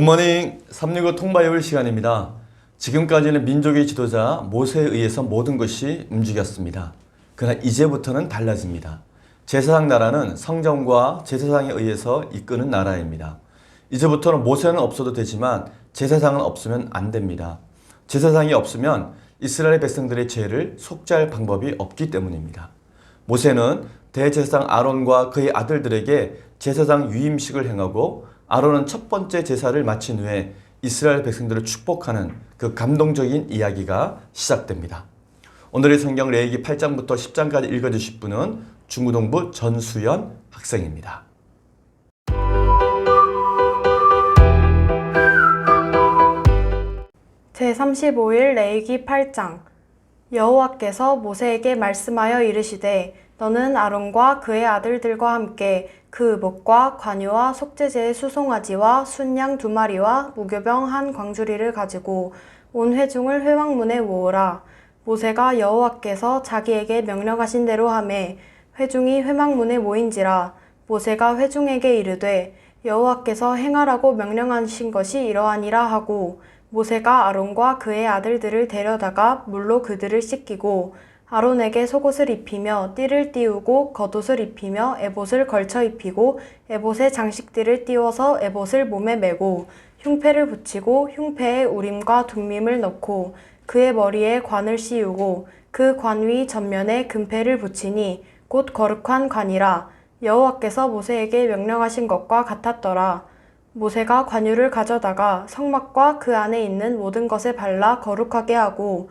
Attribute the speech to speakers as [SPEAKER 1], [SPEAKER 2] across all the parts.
[SPEAKER 1] 굿모닝 365 통바이블 시간입니다. 지금까지는 민족의 지도자 모세에 의해서 모든 것이 움직였습니다. 그러나 이제부터는 달라집니다. 제사장 나라는 성전과 제사장에 의해서 이끄는 나라입니다. 이제부터는 모세는 없어도 되지만 제사장은 없으면 안 됩니다. 제사장이 없으면 이스라엘 백성들의 죄를 속죄할 방법이 없기 때문입니다. 모세는 대제사장 아론과 그의 아들들에게 제사장 유임식을 행하고 아론은 첫 번째 제사를 마친 후에 이스라엘 백성들을 축복하는 그 감동적인 이야기가 시작됩니다. 오늘의 성경 레이기 8장부터 10장까지 읽어주실 분은 중고등부 전수연 학생입니다.
[SPEAKER 2] 제35일 레이기 8장 여호와께서 모세에게 말씀하여 이르시되 너는 아론과 그의 아들들과 함께 그 목과 관유와 속죄제의 수송아지와 순양 두 마리와 무교병 한 광주리를 가지고 온 회중을 회왕문에 모으라. 모세가 여호와께서 자기에게 명령하신 대로 하매 회중이 회망문에 모인지라 모세가 회중에게 이르되 여호와께서 행하라고 명령하신 것이 이러하니라 하고 모세가 아론과 그의 아들들을 데려다가 물로 그들을 씻기고 아론에게 속옷을 입히며 띠를 띄우고 겉옷을 입히며 에봇을 걸쳐 입히고 에봇에 장식띠를 띄워서 에봇을 몸에 메고 흉패를 붙이고 흉패에 우림과 둠밈을 넣고 그의 머리에 관을 씌우고 그 관위 전면에 금패를 붙이니 곧 거룩한 관이라 여호와께서 모세에게 명령하신 것과 같았더라. 모세가 관유를 가져다가 성막과 그 안에 있는 모든 것에 발라 거룩하게 하고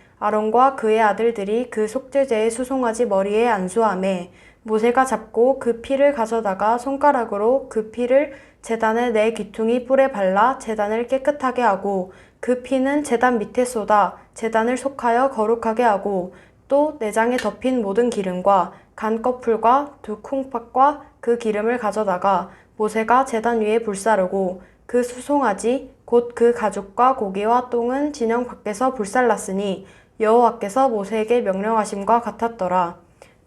[SPEAKER 2] 아론과 그의 아들들이 그 속죄제의 수송아지 머리에 안수하매 모세가 잡고 그 피를 가져다가 손가락으로 그 피를 제단의 네 귀퉁이 뿔에 발라 제단을 깨끗하게 하고 그 피는 제단 밑에 쏟아 제단을 속하여 거룩하게 하고 또 내장에 덮인 모든 기름과 간꺼풀과 두 콩팥과 그 기름을 가져다가 모세가 제단 위에 불사르고 그 수송아지 곧 그 가죽과 고기와 똥은 진영 밖에서 불살랐으니 여호와께서 모세에게 명령하심과 같았더라.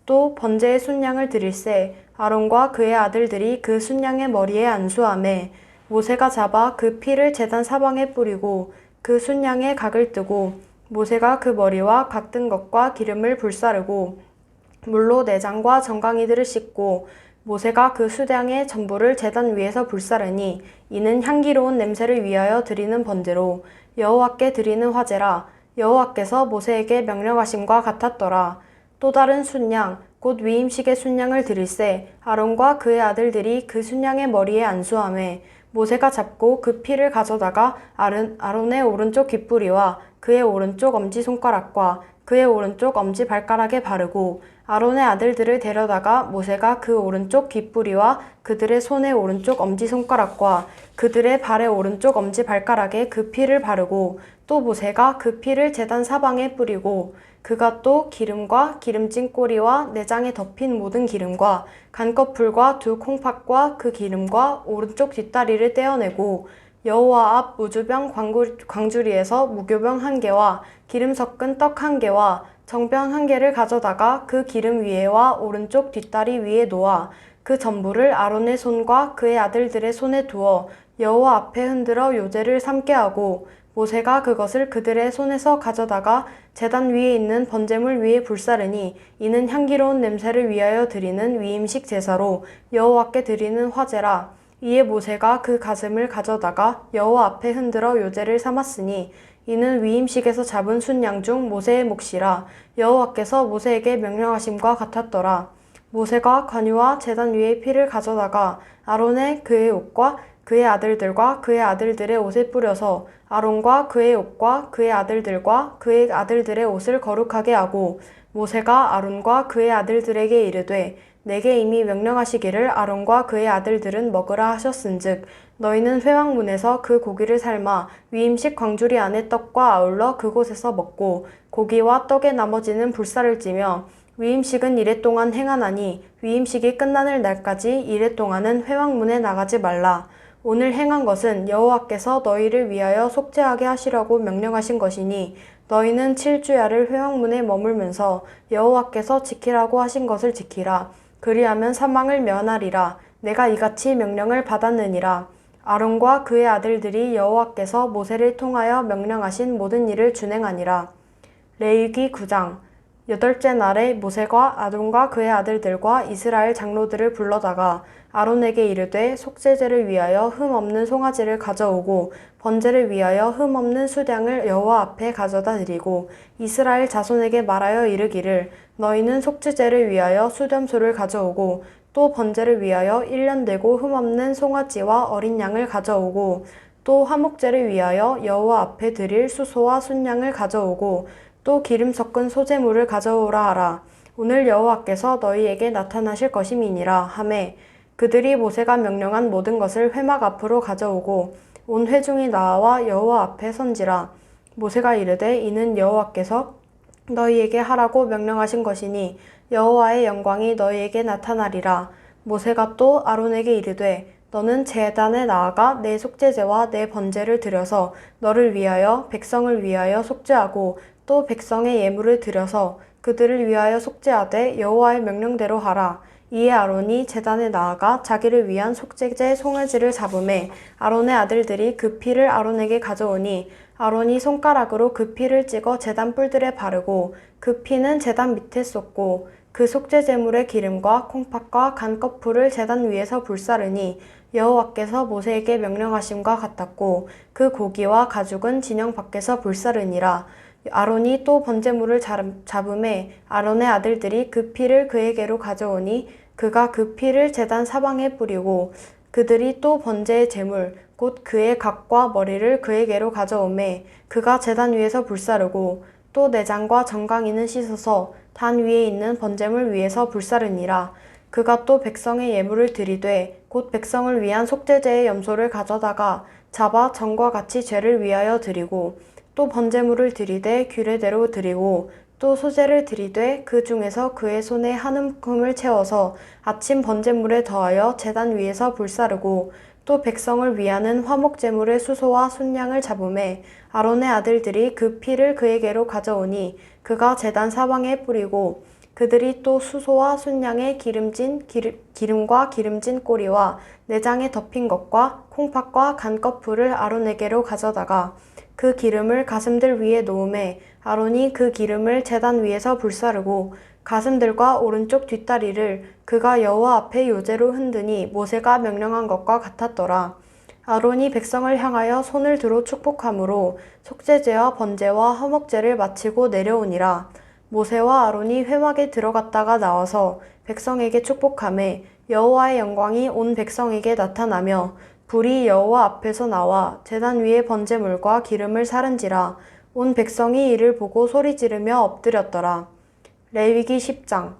[SPEAKER 2] 또 번제의 순양을 드릴새 아론과 그의 아들들이 그 순양의 머리에 안수하매 모세가 잡아 그 피를 제단 사방에 뿌리고 그 순양의 각을 뜨고 모세가 그 머리와 각든 것과 기름을 불사르고 물로 내장과 정강이들을 씻고 모세가 그 수량의 전부를 제단 위에서 불사르니 이는 향기로운 냄새를 위하여 드리는 번제로 여호와께 드리는 화제라 여호와께서 모세에게 명령하심과 같았더라. 또 다른 순양 곧 위임식의 순양을 드릴새 아론과 그의 아들들이 그 순양의 머리에 안수하매 모세가 잡고 그 피를 가져다가 아른, 아론의 오른쪽 귓뿌리와 그의 오른쪽 엄지 손가락과 그의 오른쪽 엄지 발가락에 바르고 아론의 아들들을 데려다가 모세가 그 오른쪽 귓뿌리와 그들의 손의 오른쪽 엄지 손가락과 그들의 발의 오른쪽 엄지 발가락에 그 피를 바르고 또 모세가 그 피를 제단 사방에 뿌리고 그가 또 기름과 기름진 꼬리와 내장에 덮인 모든 기름과 간꺼풀과 두 콩팥과 그 기름과 오른쪽 뒷다리를 떼어내고 여호와 앞 우주병 광구- 광주 리에서 무교병 한 개와 기름 섞은 떡 한 개와 정병 한 개를 가져다가 그 기름 위에와 오른쪽 뒷다리 위에 놓아 그 전부를 아론의 손과 그의 아들들의 손에 두어 여호와 앞에 흔들어 요제를 삼게 하고 모세가 그것을 그들의 손에서 가져다가 제단 위에 있는 번제물 위에 불사르니 이는 향기로운 냄새를 위하여 드리는 위임식 제사로 여호와께 드리는 화제라 이에 모세가 그 가슴을 가져다가 여호와 앞에 흔들어 요제를 삼았으니 이는 위임식에서 잡은 순양 중 모세의 몫이라 여호와께서 모세에게 명령하심과 같았더라. 모세가 관유와 제단 위에 피를 가져다가 아론의 그의 옷과 그의 아들들과 그의 아들들의 옷에 뿌려서 아론과 그의 옷과 그의 아들들과 그의 아들들의 옷을 거룩하게 하고 모세가 아론과 그의 아들들에게 이르되 내게 이미 명령하시기를 아론과 그의 아들들은 먹으라 하셨은즉 너희는 회왕문에서 그 고기를 삶아 위임식 광주리 안에 떡과 아울러 그곳에서 먹고 고기와 떡의 나머지는 불살을 찌며 위임식은 이래 동안 행하나니 위임식이 끝나는 날까지 이래 동안은 회왕문에 나가지 말라. 오늘 행한 것은 여호와께서 너희를 위하여 속죄하게 하시라고 명령하신 것이니 너희는 칠주야를 회왕문에 머물면서 여호와께서 지키라고 하신 것을 지키라. 그리하면 사망을 면하리라. 내가 이같이 명령을 받았느니라. 아론과 그의 아들들이 여호와께서 모세를 통하여 명령하신 모든 일을 준행하니라. 레위기 9장 여덟째 날에 모세가 아론과 그의 아들들과 이스라엘 장로들을 불러다가 아론에게 이르되 속죄제를 위하여 흠 없는 송아지를 가져오고 번제를 위하여 흠 없는 수량을 여호와 앞에 가져다 드리고 이스라엘 자손에게 말하여 이르기를 너희는 속죄제를 위하여 수렴소를 가져오고 또 번제를 위하여 1년 되고 흠 없는 송아지와 어린 양을 가져오고 또 화목제를 위하여 여호와 앞에 드릴 수소와 순양을 가져오고 또 기름 섞은 소재물을 가져오라 하라. 오늘 여호와께서 너희에게 나타나실 것임이니라 하매 그들이 모세가 명령한 모든 것을 회막 앞으로 가져오고 온 회중이 나와 여호와 앞에 선지라. 모세가 이르되 이는 여호와께서 너희에게 하라고 명령하신 것이니 여호와의 영광이 너희에게 나타나리라. 모세가 또 아론에게 이르되 너는 제단에 나아가 내 속죄제와 내 번제를 드려서 너를 위하여 백성을 위하여 속죄하고 또 백성의 예물을 드려서 그들을 위하여 속죄하되 여호와의 명령대로 하라. 이에 아론이 제단에 나아가 자기를 위한 속죄제 송아지를 잡음에 아론의 아들들이 그 피를 아론에게 가져오니 아론이 손가락으로 그 피를 찍어 제단 뿔들에 바르고 그 피는 제단 밑에 쏟고 그 속죄 제물의 기름과 콩팥과 간 거풀을 제단 위에서 불사르니 여호와께서 모세에게 명령하심과 같았고 그 고기와 가죽은 진영 밖에서 불사르니라. 아론이 또 번제물을 잡음에 아론의 아들들이 그 피를 그에게로 가져오니 그가 그 피를 제단 사방에 뿌리고 그들이 또 번제의 제물 곧 그의 각과 머리를 그에게로 가져오매 그가 제단 위에서 불사르고 또 내장과 정강이는 씻어서 단 위에 있는 번제물 위에서 불사르니라. 그가 또 백성의 예물을 드리되 곧 백성을 위한 속죄제의 염소를 가져다가 잡아 전과 같이 죄를 위하여 드리고 또 번제물을 드리되 규례대로 드리고 또 소제를 드리되 그 중에서 그의 손에 한 움큼을 채워서 아침 번제물에 더하여 제단 위에서 불사르고 또 백성을 위하는 화목 제물의 수소와 순양을 잡음에 아론의 아들들이 그 피를 그에게로 가져오니 그가 제단 사방에 뿌리고 그들이 또 수소와 순양의 기름진 기름, 기름과 기름진 꼬리와 내장에 덮인 것과 콩팥과 간 거풀을 아론에게로 가져다가 그 기름을 가슴들 위에 놓음에 아론이 그 기름을 제단 위에서 불사르고 가슴들과 오른쪽 뒷다리를 그가 여호와 앞에 요제로 흔드니 모세가 명령한 것과 같았더라. 아론이 백성을 향하여 손을 들어 축복함으로 속죄제와 번제와 화목제를 마치고 내려오니라. 모세와 아론이 회막에 들어갔다가 나와서 백성에게 축복함에 여호와의 영광이 온 백성에게 나타나며 불이 여호와 앞에서 나와 제단 위에 번제물과 기름을 사른지라. 온 백성이 이를 보고 소리 지르며 엎드렸더라. 레위기 10장.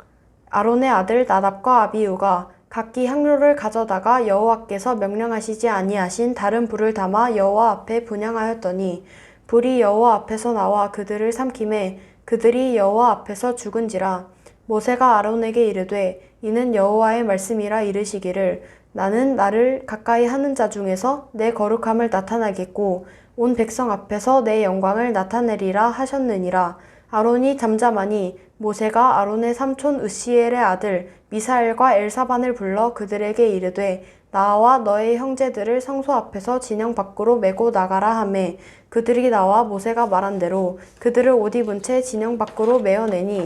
[SPEAKER 2] 아론의 아들 나답과 아비우가 각기 향로를 가져다가 여호와께서 명령하시지 아니하신 다른 불을 담아 여호와 앞에 분향하였더니 불이 여호와 앞에서 나와 그들을 삼킴에 그들이 여호와 앞에서 죽은지라. 모세가 아론에게 이르되 이는 여호와의 말씀이라 이르시기를 나는 나를 가까이 하는 자 중에서 내 거룩함을 나타나겠고 온 백성 앞에서 내 영광을 나타내리라 하셨느니라. 아론이 잠잠하니 모세가 아론의 삼촌 으시엘의 아들 미사엘과 엘사반을 불러 그들에게 이르되 나와 너의 형제들을 성소 앞에서 진영 밖으로 메고 나가라 하매. 그들이 나와 모세가 말한 대로 그들을 옷 입은 채 진영 밖으로 메어내니.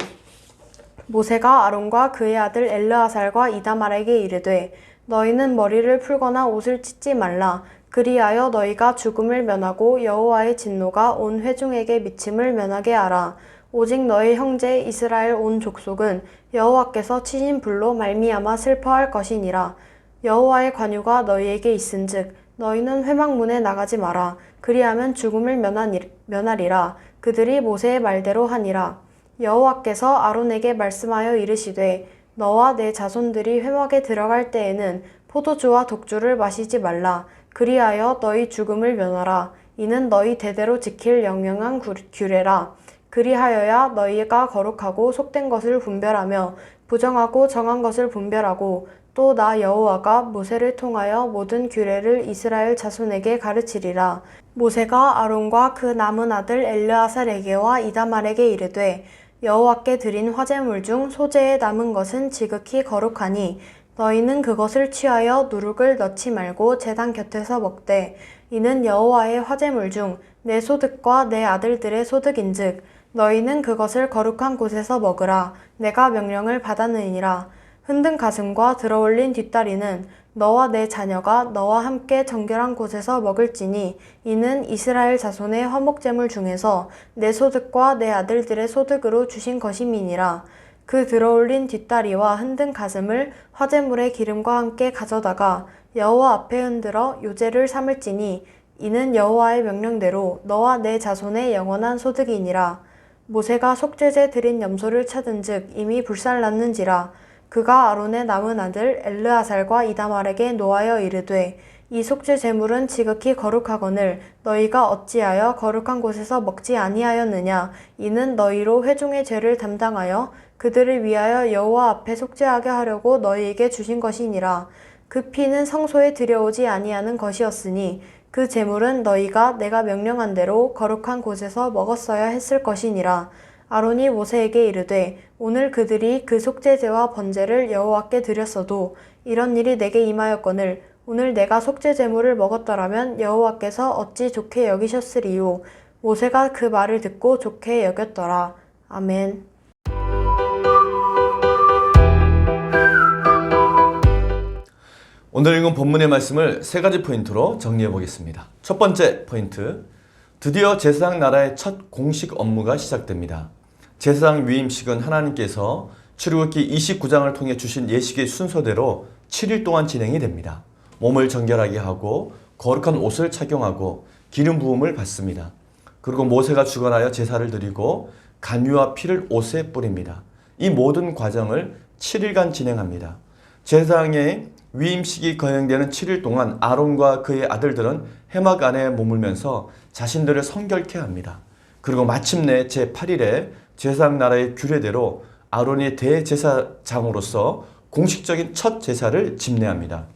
[SPEAKER 2] 모세가 아론과 그의 아들 엘르아살과 이다말에게 이르되 너희는 머리를 풀거나 옷을 찢지 말라. 그리하여 너희가 죽음을 면하고 여호와의 진노가 온 회중에게 미침을 면하게 하라. 오직 너희 형제 이스라엘 온 족속은 여호와께서 치신 불로 말미암아 슬퍼할 것이니라. 여호와의 관유가 너희에게 있은즉 너희는 회막문에 나가지 마라. 그리하면 죽음을 면하니, 면하리라. 그들이 모세의 말대로 하니라. 여호와께서 아론에게 말씀하여 이르시되 너와 내 자손들이 회막에 들어갈 때에는 포도주와 독주를 마시지 말라. 그리하여 너희 죽음을 면하라. 이는 너희 대대로 지킬 영영한 구- 규례라. 그리하여야 너희가 거룩하고 속된 것을 분별하며 부정하고 정한 것을 분별하고 또 나 여호와가 모세를 통하여 모든 규례를 이스라엘 자손에게 가르치리라. 모세가 아론과 그 남은 아들 엘르아살에게와 이다말에게 이르되 여호와께 드린 화제물 중 소재에 남은 것은 지극히 거룩하니 너희는 그것을 취하여 누룩을 넣지 말고 제단 곁에서 먹되 이는 여호와의 화제물 중 내 소득과 내 아들들의 소득인즉 너희는 그것을 거룩한 곳에서 먹으라. 내가 명령을 받았느니라. 흔든 가슴과 들어올린 뒷다리는 너와 내 자녀가 너와 함께 정결한 곳에서 먹을지니 이는 이스라엘 자손의 화목제물 중에서 내 소득과 내 아들들의 소득으로 주신 것임이니라. 그 들어올린 뒷다리와 흔든 가슴을 화제물의 기름과 함께 가져다가 여호와 앞에 흔들어 요제를 삼을지니 이는 여호와의 명령대로 너와 내 자손의 영원한 소득이니라. 모세가 속죄제 드린 염소를 찾은즉 이미 불살났는지라 그가 아론의 남은 아들 엘르아살과 이다말에게 노하여 이르되 이 속죄 제물은 지극히 거룩하거늘 너희가 어찌하여 거룩한 곳에서 먹지 아니하였느냐? 이는 너희로 회중의 죄를 담당하여 그들을 위하여 여호와 앞에 속죄하게 하려고 너희에게 주신 것이니라. 그 피는 성소에 들여오지 아니하는 것이었으니 그 제물은 너희가 내가 명령한 대로 거룩한 곳에서 먹었어야 했을 것이니라 아론이 모세에게 이르되 오늘 그들이 그 속죄제와 번제를 여호와께 드렸어도 이런 일이 내게 임하였거늘 오늘 내가 속죄 제물을 먹었더라면 여호와께서 어찌 좋게 여기셨으리요 모세가 그 말을 듣고 좋게 여겼더라 아멘
[SPEAKER 1] 오늘 읽은 본문의 말씀을 세 가지 포인트로 정리해 보겠습니다. 첫 번째 포인트. 드디어 제사장 나라의 첫 공식 업무가 시작됩니다. 제사장 위임식은 하나님께서 출애굽기 29장을 통해 주신 예식의 순서대로 7일 동안 진행이 됩니다. 몸을 정결하게 하고 거룩한 옷을 착용하고 기름 부음을 받습니다. 그리고 모세가 주관하여 제사를 드리고 간유와 피를 옷에 뿌립니다. 이 모든 과정을 7일간 진행합니다. 제사장의 위임식이 거행되는 7일 동안 아론과 그의 아들들은 해막 안에 머물면서 자신들을 성결케 합니다. 그리고 마침내 제8일에 제사장 나라의 규례대로 아론이 대제사장으로서 공식적인 첫 제사를 집례합니다.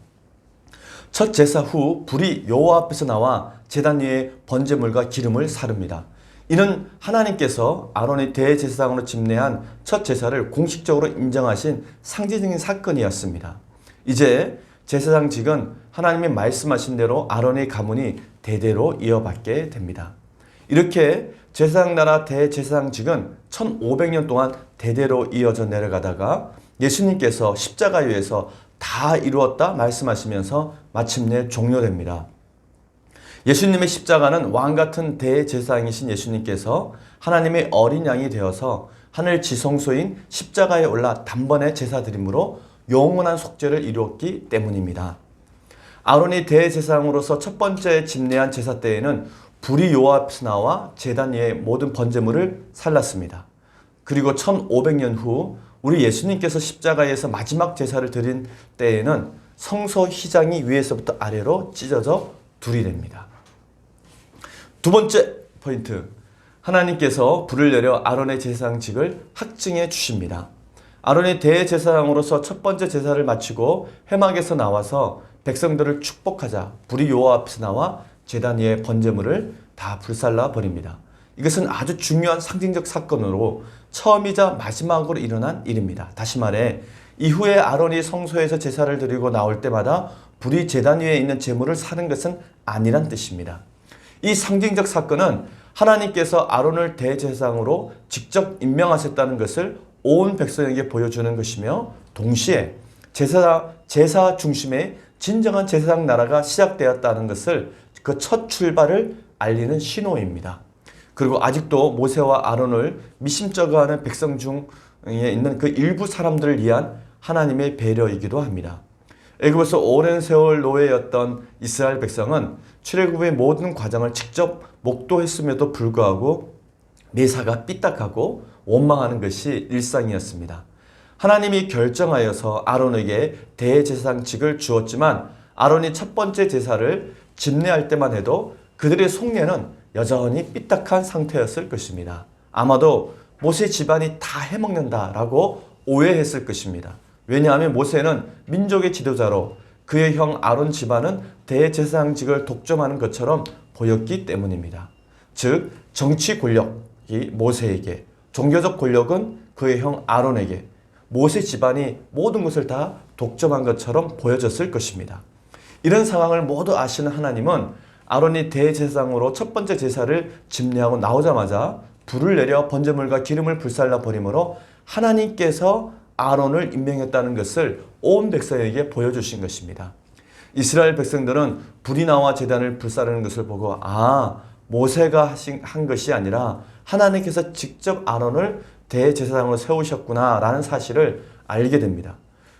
[SPEAKER 1] 첫 제사 후 불이 여호와 앞에서 나와 제단 위에 번제물과 기름을 사릅니다. 이는 하나님께서 아론이 대제사장으로 집례한 첫 제사를 공식적으로 인정하신 상징적인 사건이었습니다. 이제 제사장직은 하나님이 말씀하신 대로 아론의 가문이 대대로 이어받게 됩니다. 이렇게 제사장 나라 대제사장직은 1500년 동안 대대로 이어져 내려가다가 예수님께서 십자가에서 다 이루었다 말씀하시면서 마침내 종료됩니다. 예수님의 십자가는 왕 같은 대제사장이신 예수님께서 하나님의 어린 양이 되어서 하늘 지성소인 십자가에 올라 단번에 제사 드림으로 영원한 속죄를 이루었기 때문입니다. 아론이 대제사장으로서 첫 번째 집례한 제사 때에는 불이 여호와 앞에서 나와 제단 위에 모든 번제물을 살랐습니다. 그리고 1500년 후 우리 예수님께서 십자가에서 마지막 제사를 드린 때에는 성소 휘장이 위에서부터 아래로 찢어져 둘이 됩니다. 두 번째 포인트. 하나님께서 불을 내려 아론의 제사장직을 확증해 주십니다. 아론이 대제사장으로서 첫 번째 제사를 마치고 회막에서 나와서 백성들을 축복하자 불이 여호와 앞에서 나와 제단 위에 번제물을 다 불살라 버립니다. 이것은 아주 중요한 상징적 사건으로 처음이자 마지막으로 일어난 일입니다. 다시 말해 이후에 아론이 성소에서 제사를 드리고 나올 때마다 불이 제단 위에 있는 제물을 사는 것은 아니란 뜻입니다. 이 상징적 사건은 하나님께서 아론을 대제사장으로 직접 임명하셨다는 것을 온 백성에게 보여주는 것이며 동시에 제사, 제사 중심의 진정한 제사장 나라가 시작되었다는 것을 그 첫 출발을 알리는 신호입니다. 그리고 아직도 모세와 아론을 미심쩍어 하는 백성 중에 있는 그 일부 사람들을 위한 하나님의 배려이기도 합니다. 애굽에서 오랜 세월 노예였던 이스라엘 백성은 출애굽의 모든 과정을 직접 목도했음에도 불구하고 매사가 삐딱하고 원망하는 것이 일상이었습니다. 하나님이 결정하여서 아론에게 대제사장직을 주었지만 아론이 첫 번째 제사를 집례할 때만 해도 그들의 속내는 여전히 삐딱한 상태였을 것입니다. 아마도 모세 집안이 다 해먹는다라고 오해했을 것입니다. 왜냐하면 모세는 민족의 지도자로 그의 형 아론 집안은 대제사장직을 독점하는 것처럼 보였기 때문입니다. 즉 정치 권력이 모세에게 종교적 권력은 그의 형 아론에게 모세 집안이 모든 것을 다 독점한 것처럼 보여졌을 것입니다. 이런 상황을 모두 아시는 하나님은 아론이 대제사장으로 첫 번째 제사를 집례하고 나오자마자 불을 내려 번제물과 기름을 불살라 버림으로 하나님께서 아론을 임명했다는 것을 온 백성에게 보여주신 것입니다. 이스라엘 백성들은 불이 나와 제단을 불사르는 것을 보고 아 모세가 하신 한 것이 아니라 하나님께서 직접 아론을 대제사장으로 세우셨구나라는 사실을 알게 됩니다.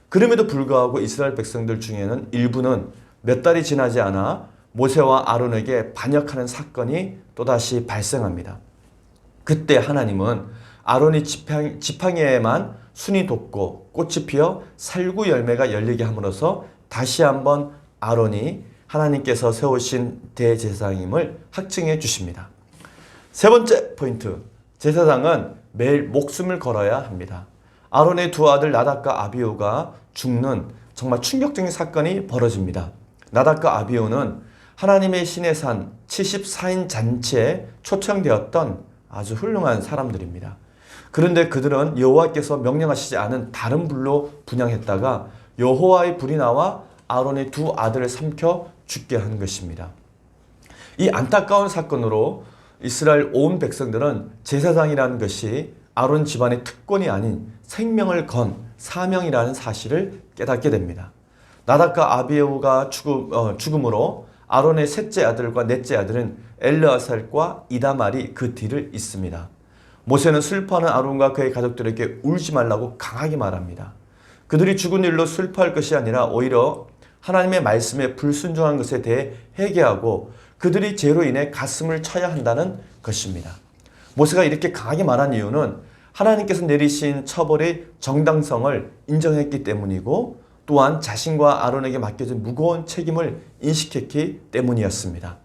[SPEAKER 1] 그럼에도 불구하고 이스라엘 백성들 중에는 일부는 몇 달이 지나지 않아 모세와 아론에게 반역하는 사건이 또다시 발생합니다. 그때 하나님은 아론이 지팡, 지팡이에만 순이 돋고 꽃이 피어 살구 열매가 열리게 함으로써 다시 한번 아론이 하나님께서 세우신 대제사장임을 확증해 주십니다. 세 번째 포인트. 제사장은 매일 목숨을 걸어야 합니다. 아론의 두 아들 나답과 아비오가 죽는 정말 충격적인 사건이 벌어집니다. 나답과 아비오는 하나님의 신의 산 74인 잔치에 초청되었던 아주 훌륭한 사람들입니다. 그런데 그들은 여호와께서 명령하시지 않은 다른 불로 분양했다가 여호와의 불이 나와 아론의 두 아들을 삼켜 죽게 한 것입니다. 이 안타까운 사건으로 이스라엘 온 백성들은 제사장이라는 것이 아론 집안의 특권이 아닌 생명을 건 사명이라는 사실을 깨닫게 됩니다. 나답과 아비에우가 죽음, 어, 죽음으로 아론의 셋째 아들과 넷째 아들은 엘르아살과 이다말이 그 뒤를 잇습니다. 모세는 슬퍼하는 아론과 그의 가족들에게 울지 말라고 강하게 말합니다. 그들이 죽은 일로 슬퍼할 것이 아니라 오히려 하나님의 말씀에 불순종한 것에 대해 회개하고 그들이 죄로 인해 가슴을 쳐야 한다는 것입니다. 모세가 이렇게 강하게 말한 이유는 하나님께서 내리신 처벌의 정당성을 인정했기 때문이고 또한 자신과 아론에게 맡겨진 무거운 책임을 인식했기 때문이었습니다.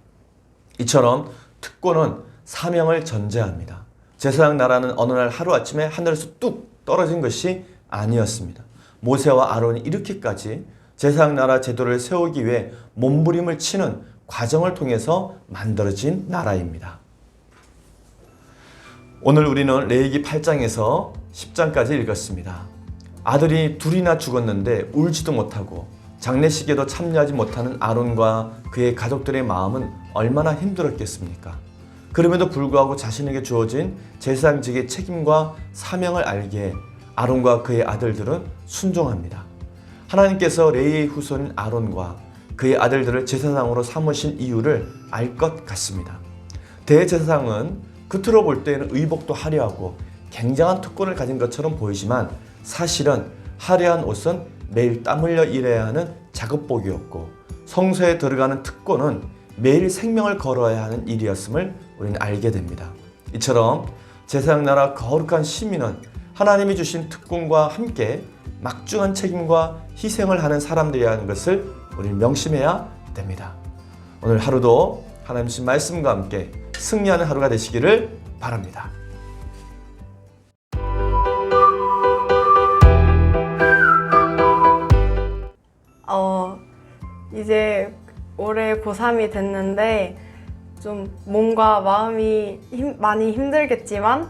[SPEAKER 1] 이처럼 특권은 사명을 전제합니다. 제사장 나라는 어느 날 하루아침에 하늘에서 뚝 떨어진 것이 아니었습니다. 모세와 아론이 이렇게까지 제사장 나라 제도를 세우기 위해 몸부림을 치는 과정을 통해서 만들어진 나라입니다. 오늘 우리는 레이기 8장에서 10장까지 읽었습니다. 아들이 둘이나 죽었는데 울지도 못하고 장례식에도 참여하지 못하는 아론과 그의 가족들의 마음은 얼마나 힘들었겠습니까? 그럼에도 불구하고 자신에게 주어진 제사장직의 책임과 사명을 알기에 아론과 그의 아들들은 순종합니다. 하나님께서 레이의 후손 아론과 그의 아들들을 제사장으로 삼으신 이유를 알 것 같습니다. 대제사장은 겉으로 볼 때에는 의복도 화려하고 굉장한 특권을 가진 것처럼 보이지만 사실은 화려한 옷은 매일 땀 흘려 일해야 하는 작업복이었고 성소에 들어가는 특권은 매일 생명을 걸어야 하는 일이었음을 우리는 알게 됩니다. 이처럼 제사장 나라 거룩한 시민은 하나님이 주신 특권과 함께 막중한 책임과 희생을 하는 사람들이라는 것을 우리는 명심해야 됩니다. 오늘 하루도 하나님 신 말씀과 함께 승리하는 하루가 되시기를 바랍니다.
[SPEAKER 2] 고3이 됐는데 좀 몸과 마음이 힘- 많이 힘들겠지만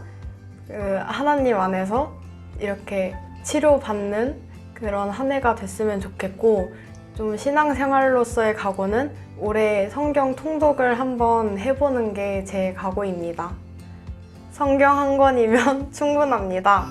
[SPEAKER 2] 그 하나님 안에서 이렇게 치료받는 그런 한 해가 됐으면 좋겠고 좀 신앙생활로서의 각오는 올해 성경 통독을 한번 해보는 게 제 각오입니다. 성경 한 권이면 충분합니다.